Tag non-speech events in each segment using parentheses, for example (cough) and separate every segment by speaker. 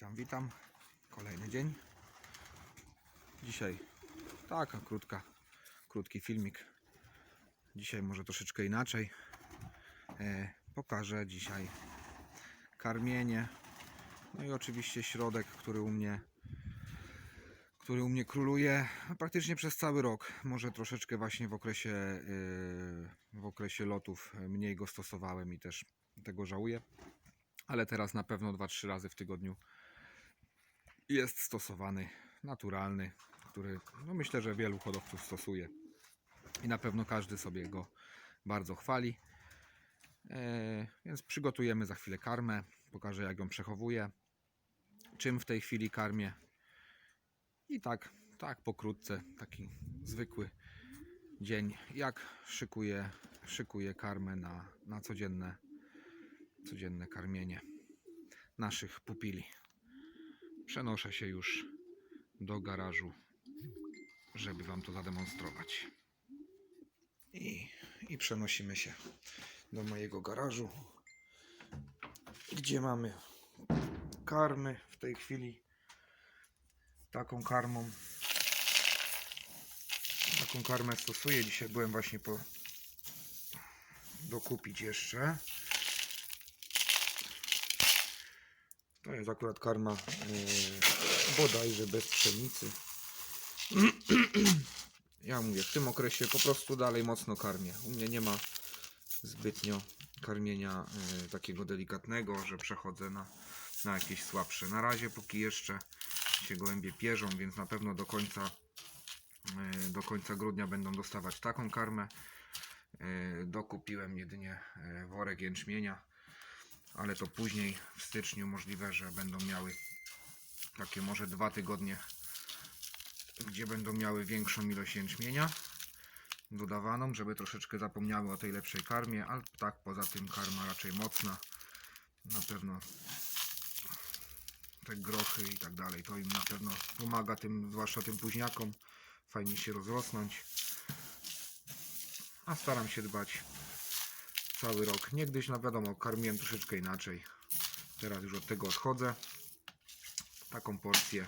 Speaker 1: Witam, witam. Kolejny dzień. Dzisiaj taka krótka, krótki filmik. Dzisiaj może troszeczkę inaczej. E, pokażę dzisiaj karmienie. No i oczywiście środek, który u mnie który u mnie króluje no, praktycznie przez cały rok. Może troszeczkę właśnie w okresie, yy, w okresie lotów mniej go stosowałem i też tego żałuję. Ale teraz na pewno 2-3 razy w tygodniu jest stosowany naturalny, który no myślę, że wielu hodowców stosuje. I na pewno każdy sobie go bardzo chwali. E, więc przygotujemy za chwilę karmę. Pokażę jak ją przechowuję. Czym w tej chwili karmię. I tak, tak pokrótce, taki zwykły dzień, jak szykuję, szykuję karmę na, na codzienne, codzienne karmienie naszych pupili. Przenoszę się już do garażu, żeby Wam to zademonstrować. I, I przenosimy się do mojego garażu, gdzie mamy karmy w tej chwili taką karmą. Taką karmę stosuję. Dzisiaj byłem właśnie po dokupić jeszcze. To jest akurat karma yy, bodajże bez pszenicy. (clears throat) Ja mówię, w tym okresie po prostu dalej mocno karmię. U mnie nie ma zbytnio karmienia yy, takiego delikatnego, że przechodzę na, na jakieś słabsze. Na razie póki jeszcze się gołębie pierzą, więc na pewno do końca e, do końca grudnia będą dostawać taką karmę. E, Dokupiłem jedynie e, worek jęczmienia, ale to później w styczniu możliwe, że będą miały takie może dwa tygodnie, gdzie będą miały większą ilość jęczmienia dodawaną, żeby troszeczkę zapomniały o tej lepszej karmie, ale tak poza tym karma raczej mocna. Na pewno te grochy i tak dalej. To im na pewno pomaga tym, zwłaszcza tym późniakom, fajnie się rozrosnąć. A staram się dbać cały rok. Niegdyś, no wiadomo, karmiłem troszeczkę inaczej. Teraz już od tego odchodzę. Taką porcję,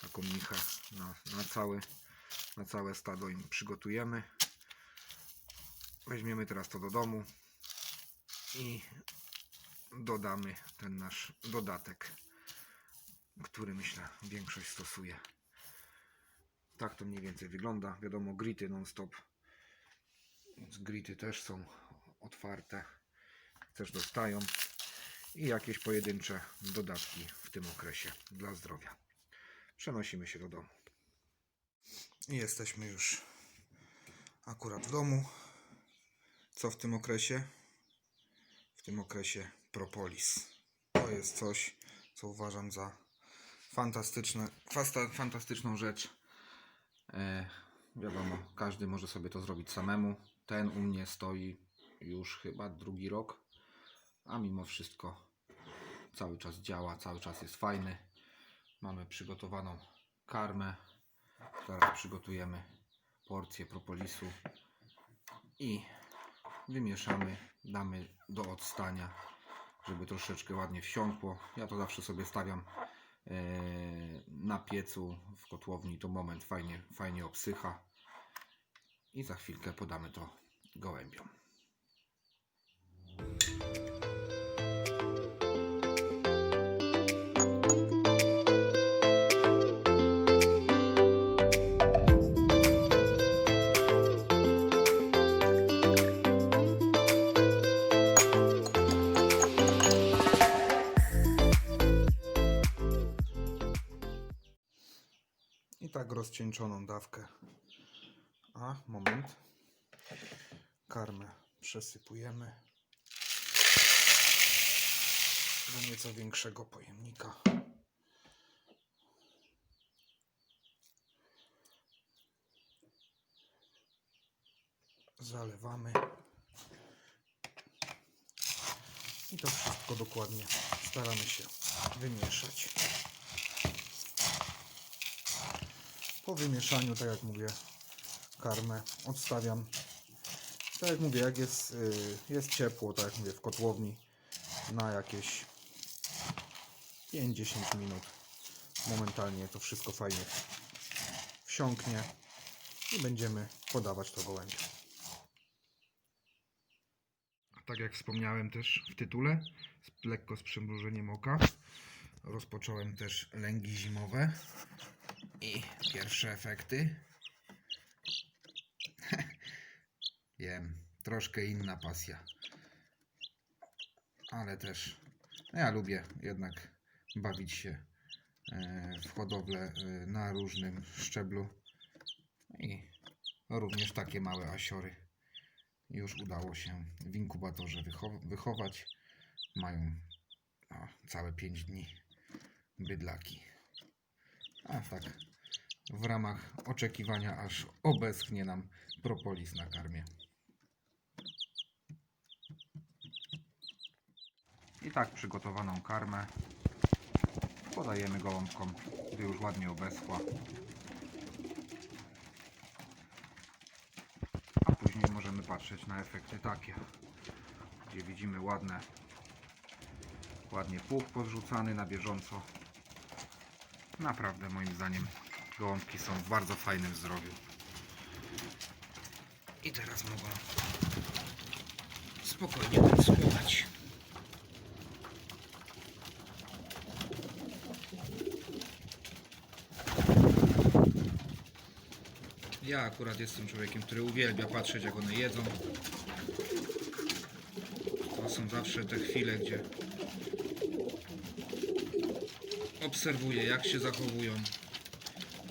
Speaker 1: taką michę na, na, cały, na całe stado im przygotujemy. Weźmiemy teraz to do domu i dodamy ten nasz dodatek który myślę większość stosuje. Tak to mniej więcej wygląda. Wiadomo, grity non-stop. Więc grity też są otwarte. Też dostają. I jakieś pojedyncze dodatki w tym okresie dla zdrowia. Przenosimy się do domu. Jesteśmy już akurat w domu. Co w tym okresie? W tym okresie propolis. To jest coś, co uważam za fantastyczne, fasta, fantastyczną rzecz. E, wiadomo, każdy może sobie to zrobić samemu. Ten u mnie stoi już chyba drugi rok, a mimo wszystko cały czas działa, cały czas jest fajny. Mamy przygotowaną karmę. Teraz przygotujemy porcję propolisu i wymieszamy, damy do odstania, żeby troszeczkę ładnie wsiąkło. Ja to zawsze sobie stawiam e, na piecu w kotłowni. To moment fajnie, fajnie obsycha i za chwilkę podamy to gołębiom. Rozcieńczoną dawkę. A, moment. Karmę przesypujemy do nieco większego pojemnika. Zalewamy. I to wszystko dokładnie staramy się wymieszać. Po wymieszaniu, tak jak mówię, karmę odstawiam. Tak jak mówię, jak jest, y, jest ciepło, tak jak mówię, w kotłowni na jakieś 5-10 minut. Momentalnie to wszystko fajnie wsiąknie i będziemy podawać to gołębiu. Tak jak wspomniałem też w tytule, lekko z przymrużeniem oka, rozpocząłem też lęgi zimowe i pierwsze efekty. (laughs) Wiem, troszkę inna pasja. Ale też no ja lubię jednak bawić się e, w hodowlę e, na różnym szczeblu i również takie małe asiory już udało się w inkubatorze wycho- wychować. Mają o, całe 5 dni bydlaki. A tak w ramach oczekiwania aż obeschnie nam propolis na karmie. I tak przygotowaną karmę podajemy gołąbkom, gdy już ładnie obeschła. A później możemy patrzeć na efekty takie, gdzie widzimy ładne, ładnie puch podrzucany na bieżąco. Naprawdę moim zdaniem gołąbki są w bardzo fajnym zdrowiu. I teraz mogą spokojnie słuchać. Ja akurat jestem człowiekiem, który uwielbia patrzeć jak one jedzą. To są zawsze te chwile, gdzie obserwuję jak się zachowują.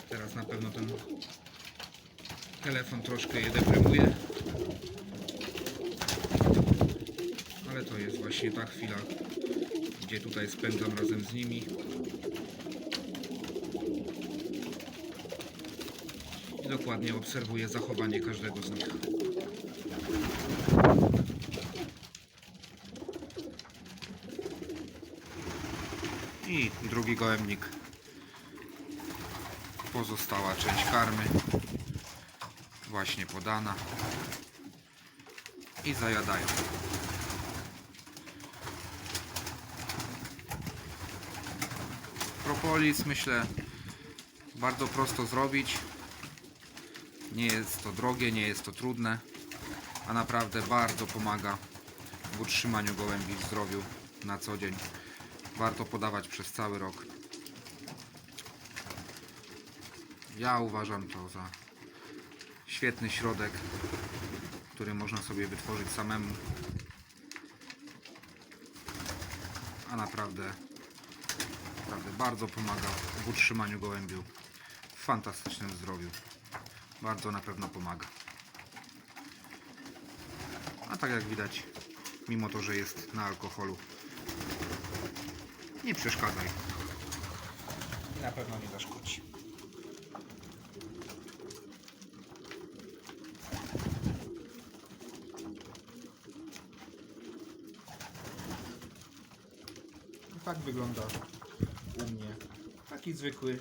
Speaker 1: Teraz na pewno ten telefon troszkę je deprymuje. Ale to jest właśnie ta chwila, gdzie tutaj spędzam razem z nimi. I dokładnie obserwuję zachowanie każdego z nich. I drugi gołębnik. Pozostała część karmy. Właśnie podana. I zajadają. Propolis myślę bardzo prosto zrobić. Nie jest to drogie, nie jest to trudne, a naprawdę bardzo pomaga w utrzymaniu gołębi w zdrowiu na co dzień. Warto podawać przez cały rok. Ja uważam to za świetny środek, który można sobie wytworzyć samemu. A naprawdę, naprawdę bardzo pomaga w utrzymaniu gołębiu w fantastycznym zdrowiu bardzo na pewno pomaga. A tak jak widać, mimo to, że jest na alkoholu, nie przeszkadzaj. I na pewno nie zaszkodzi. I Tak wygląda u mnie taki zwykły,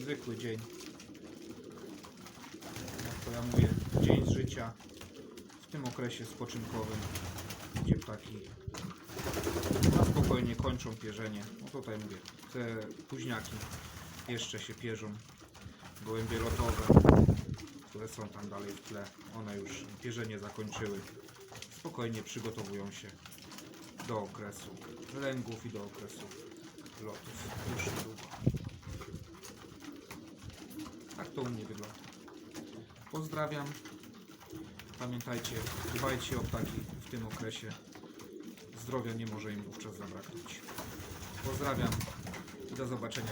Speaker 1: zwykły dzień jak to ja mówię, dzień z życia w tym okresie spoczynkowym, gdzie ptaki spokojnie kończą pierzenie. No tutaj mówię, te późniaki jeszcze się pierzą. Gołębie lotowe, które są tam dalej w tle, one już pierzenie zakończyły. Spokojnie przygotowują się do okresu lęgów i do okresu lotów już niedługo. Tak to u mnie wygląda. Pozdrawiam. Pamiętajcie, dbajcie o ptaki w tym okresie. Zdrowia nie może im wówczas zabraknąć. Pozdrawiam i do zobaczenia.